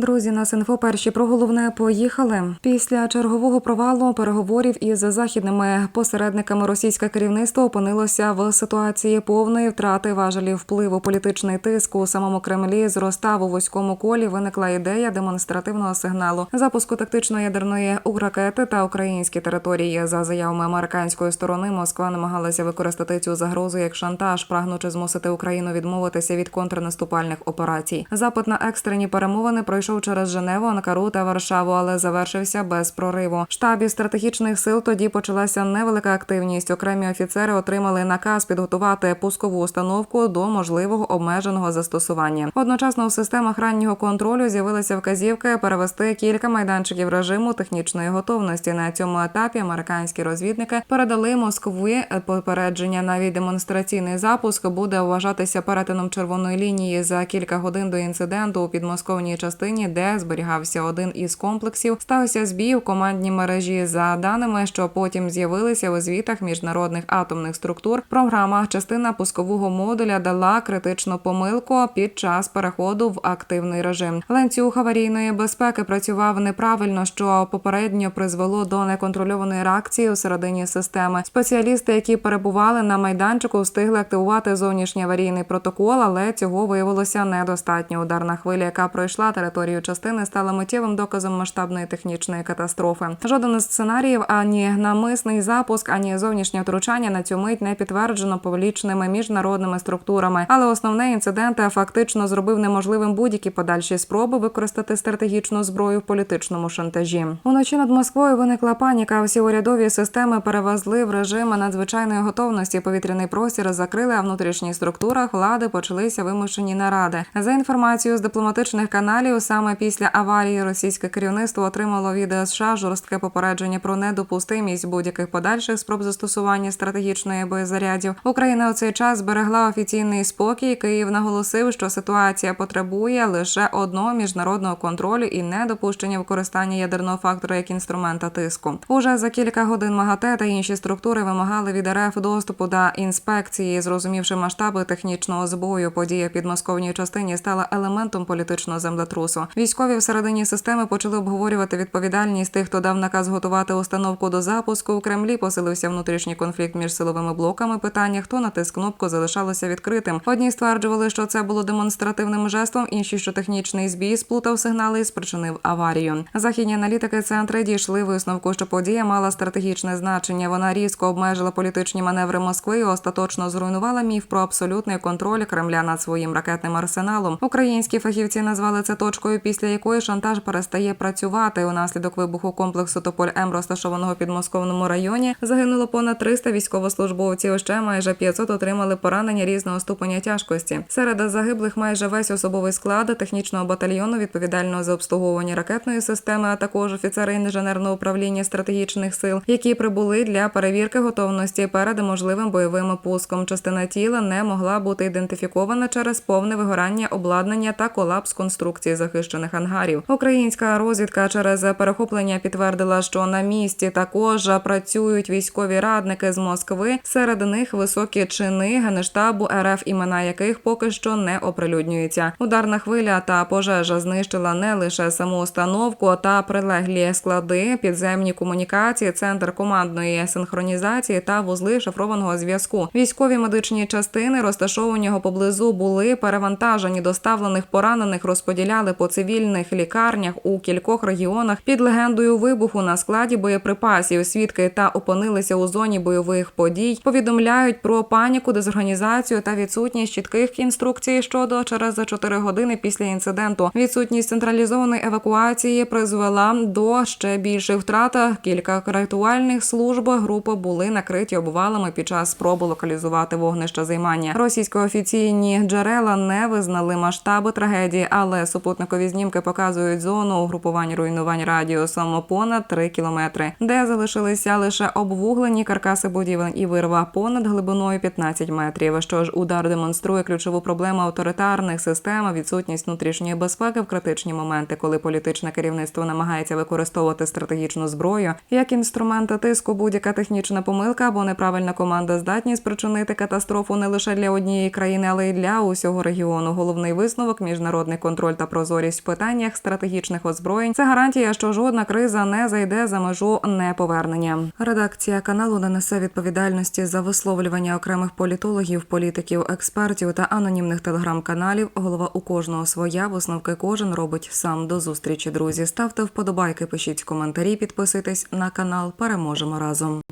Друзі, на Синфо перші про головне поїхали. Після чергового провалу переговорів із західними посередниками російське керівництво опинилося в ситуації повної втрати важелів впливу. Політичний тиск у самому Кремлі зростав у вузькому колі. Виникла ідея демонстративного сигналу запуску тактичної ядерної ракети та українські території. За заявами американської сторони, Москва намагалася використати цю загрозу як шантаж, прагнучи змусити Україну відмовитися від контрнаступальних операцій. Запит на екстрені перемовини пройшов через Женеву, Анкару та Варшаву, але завершився без прориву. В штабі стратегічних сил тоді почалася невелика активність. Окремі офіцери отримали наказ підготувати пускову установку до можливого обмеженого застосування. Одночасно в системах раннього контролю з'явилися вказівки перевести кілька майданчиків режиму технічної готовності. На цьому етапі американські розвідники передали Москві попередження. Навіть демонстраційний запуск буде вважатися перетином червоної лінії за кілька годин до інциденту у підмосковній частині, де зберігався один із комплексів. Стався збій у командній мережі. За даними, що потім з'явилися у звітах міжнародних атомних структур. Програма частина пускового модуля дала критичну помилку під час переходу в активний режим. Ланцюг аварійної безпеки працював неправильно, що попередньо призвело до неконтрольованої реакції у середині системи. Спеціалісти, які перебували на майданчику, встигли активувати зовнішній аварійний протокол, але цього виявилося недостатньо. Ударна хвиля, яка пройшла територію частини, стала миттєвим доказом масштабної технічної катастрофи. Жоден із сценаріїв ані намисний запуск, ані зовнішнє втручання на цю мить не підтверджено публічними міжнародними структурами. Але основний інцидент фактично зробив неможливим будь-які подальші спроби використати стратегічну зброю в політичному шантажі. Уночі над Москвою виникла паніка. Всі урядові системи перевезли в режим надзвичайної готовності. Повітряний простір закрили, а в внутрішніх структурах влади почалися вимушені наради. За інформацією з дипломатичних каналів, саме після аварії російське керівництво отримало від США жорстке попередження про недопустимість будь-яких подальших спроб застосування стратегічної боєзарядів. Україна у цей час зберегла офіційний спокій. Київ наголосив, що ситуація потребує лише одного міжнародного контролю і недопущення використання ядерного фактора як інструмента тиску. Уже за кілька годин МАГАТЕ та інші структури вимагали від РФ доступу до інспекції, зрозумівши масштаби технічного збою. Подія в підмосковній частині стала елементом політичного землетрусу. Військові всередині системи почали обговорювати відповідальність тих, хто дав наказ готувати установку до запуску. У Кремлі посилився внутрішній конфлікт між силовими блоками. Питання, хто натиск кнопку, залишалося відкритим. Одні стверджували, що це було демонстративним жестом, інші, що технічний збій сплутав сигнали і спричинив аварію. Західні аналітики центри дійшли висновку, що подія мала стратегічне значення. Вона різко обмежила політичні маневри Москви і остаточно зруйнувала міф про абсолютний контроль Кремля над своїм ракетним арсеналом. Українські фахівці назвали це точкою, після якої шантаж перестає працювати. Унаслідок вибуху комплексу Тополь М, розташованого в підмосковному районі, загинуло понад 300 військовослужбовців. Ще майже 500 отримали поранення різного ступеня тяжкості. Серед загиблих майже весь особовий склад технічного батальйону, відповідального за обслуговування ракетної системи, а також офіцери інженерного управління стратегічних сил, які прибули для перевірки готовності перед можливим бойовим пуском. Частина тіла не могла бути ідентифікована через повне вигорання обладнання та колапс конструкції захищених ангарів. Українська розвідка через перехоплення підтвердила, що на місці також працюють військові радники з Москви. Серед них високі чини генештабу РФ, імена яких поки що не оприлюднюються. Ударна хвиля та пожежа знищила не лише саму установку та прилеглі склади, підземні комунікації, центр командної синхронізації та вузли шифрованого зв'язку. Військові медичні частини, розташовані поблизу, були перевантажені. Доставлених поранених розподіляли по цивільних лікарнях у кількох регіонах під легендою вибуху на складі боєприпасів. Свідки та опинилися у зоні бойових подій. Повідомляють про паніку, дезорганізацію та відсутність чітких інструкцій щодо через 4 години після інциденту. Відсутність централізованої евакуації призвела до ще більших втрат. Кілька рятувальних служб групи були накриті обвалами під час спроби локалізувати вогнище займання. Російсько-офіційні джерела не визнали масштаби трагедії, але супутникові знімки показують зону угрупувань руйнувань радіусом понад 3 кілометри, де залишилися лише обвуглені каркаси будівель і вирва понад глибиною 15 метрів. Що ж, удар демонструє ключову проблему авторитарних систем, відсутність внутрішньої безпеки в критичні моменти, коли політичне керівництво намагається використовувати стратегічну зброю як інструмент тиску. Будь-яка технічна помилка або неправильна команда здатні спричинити катастрофу не лише для однієї країни, але й для усього регіону. Головний висновок міжнародний контроль та прозорість в питаннях стратегічних озброєнь. Це гарантія, що жодна криза не зайде за межу неповернення. Редакція каналу не несе відповідальності за висловлювання окремих політологів, політиків, експертів та анонімних телеграм-каналів. Голова у кожного своя висновки кожен робить сам. До зустрічі, друзі. Ставте вподобайки, пишіть коментарі, підписуйтесь на канал. Переможемо разом.